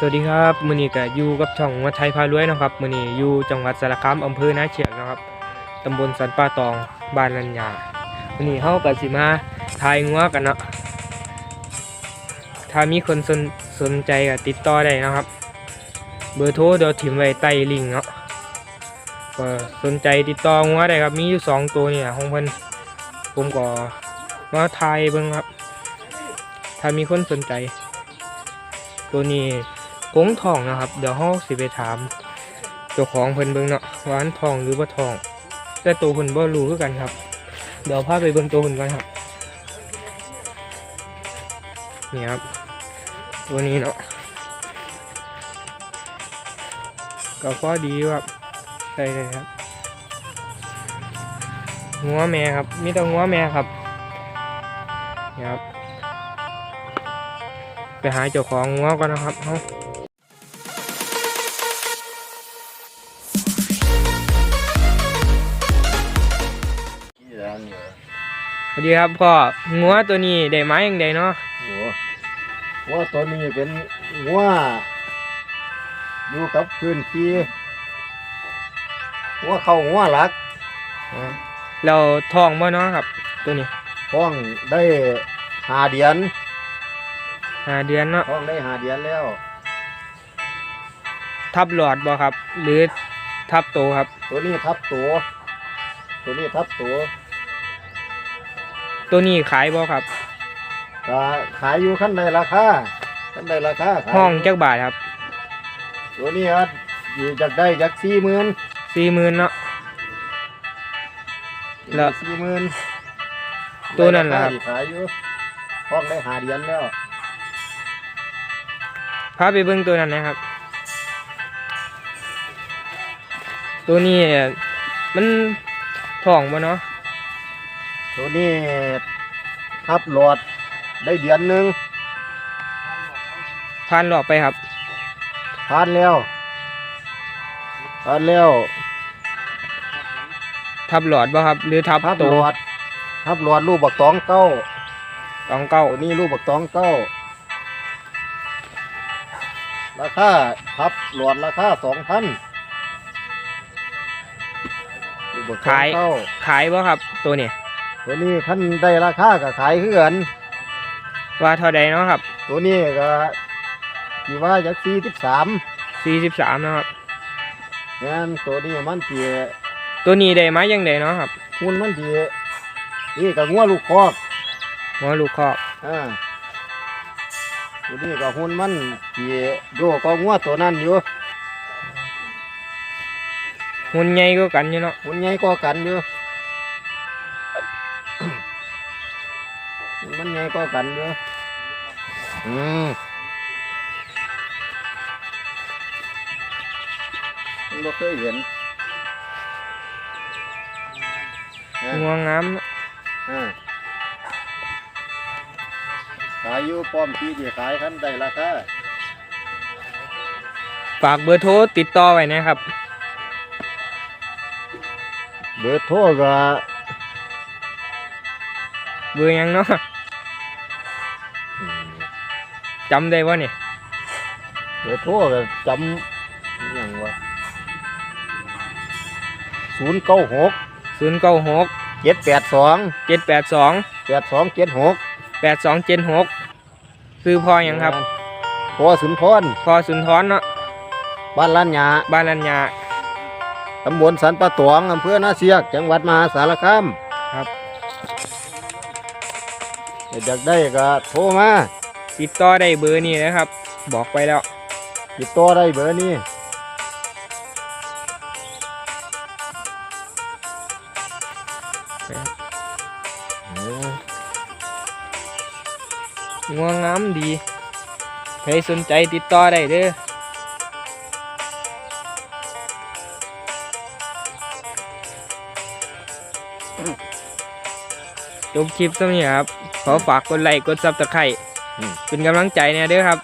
สวัสดีครับมือนี้ก็อยู่กับช่องวัดไทยพารวยนะครับมือนี้อยู่จังหวัดสระคามอำเภอนาเฉียงนะครับตำบลสันป่าตองบ้านลัญญามือนี้เฮาก็สิมาทายงัวกันเนาะถ้ามีคนสนสนใจก็ติดต่อได้นะครับ เบอร์โทรเดี๋ยวถิ่มไว้ใต้ลิงก์เนาะก็สนใจติดต่องัวได้ครับมีอยู่สองตัวเนี่ยของเพิ่นผมก็มาทายเบิ่งครับ ถ้ามีคนสนใจ ตัวนี้ กงทองนะครับ เดี๋ยวเฮาสิไปถามเจ้าของเพิ่นเบิ่งเนาะว่าอันทองหรือบ่ทอง แต่ตัวเพิ่นบ่รู้คือกันครับ เดี๋ยวพาไปเบิ่งตัวเพิ่นก่อนครับนี่ครับ ตัวนี้เนาะก็พอดีอยู่ครับใช่เลยครับงัวแม่ครับ มีแต่งัวแม่ครับนี่ครับ ไปหาเจ้าของงัวก่อนนะครับเฮา วัสดีครับพ่องัวตัวนี้ได้มาอย่างใดเนาะโอ้ว่าตัวนี้เป็นงัวอยู่กับพื้นที่งัวเข้างัวหลักอ่าแล้วทองบ่เนาะครับ ตัวนี้ท้องได้หาเดือนหาเดือนเนาะท้องได้หาเดือนแล้ว ทับหลอดบ่ครับ หรือทับโตครับ ตัวนี้ทับตัวตัวนี้ทับตัว ตัวนี้ขายบ่ครับก็ขายอยู่ขั้นใดราคาขั้นใดราคาขายห้องจักบาทครับตัวนี้ครับอยู่จากได้จากสี่หมื่นสี่หมื่นเนาะ แล้ว สี่หมื่นตัวนั้นล่ะครับขายอยู่ท้องได้หาเดือนแล้วพาไปเบิ่งตัวนั้นนะครับ ตัวนี้มันทองบ่เนาะ ตัวนี้ทับหลอดได้เดือนหนึ่งผ่านหลอดไปครับทานแล้วทานแล้ว ทับหลอดบ่ครับ หรือทับทับโตหลอดทับหลอดลูกบักตองเก้าตองเก้าตัวนี้ลูกบักตองเก้าราคาทับหลอดราคาสองพันลูกบักตองขายเก้าขายบ่ครับตัวนี้ ตัวนี้ขั้นได้ราคาก็ขายคือกันว่าเท่าใดเนาะครับตัวนี้ก็ที่ว่าจากสี่สิบสามสี่สิบสามนะครับงั้นตัวนี้มันเตียตัวนี้ได้มาอย่างใดเนาะครับหุ่นมันเตียนี่ก็งัวลูกคอกหัวลูกคอกอ่าตัวนี้ก็หุ่นมันที่โยก็งัวตัวนั้นอยู่หุ่นใหญ่ก็กันอยู่เนาะหุ่นใหญ่ก็กันอยู่ หุ่นมันใหญ่ก็กันอยู่อืมมันบ่เคยเห็นอ่างัวงามเนาะอ่าขายอยู่ป้อมที่ที่ขายคันได้ราคาฝากเบอร์โทรติดต่อไว้นะครับ เบอร์โทรก็เบอร์หยังเนาะอืม จำได้ว่าเนี่ยเดี๋ยวโทรก็จำอหย่างวะศูนย์เก้าหกศูนย์เก้าหกเจ็ดแปดสองเจ็ดแปดสองแปดสองเจ็ดหกแปดสองเจ็ดหกซื้อพอหยังครับ พอสุนทรพอสุนทรเนาะบ้านล้านยาบ้านลัญญาตำบลสันปะตวงอำเภอนาเสียก จังหวัดมหาสารคามครับอยากได้ก็โทรมา ติดต่อได้เบอร์นี้นะครับ บอกไปแล้ว ติดต่อได้เบอร์นี้งัวงามดีใครสนใจติดต่อได้เด้อจบคลิปสำนี้ครับ ขอฝากกดไลค์ กดซับสไครต์อืม เป็นกำลังใจเนี่ยเด้อครับ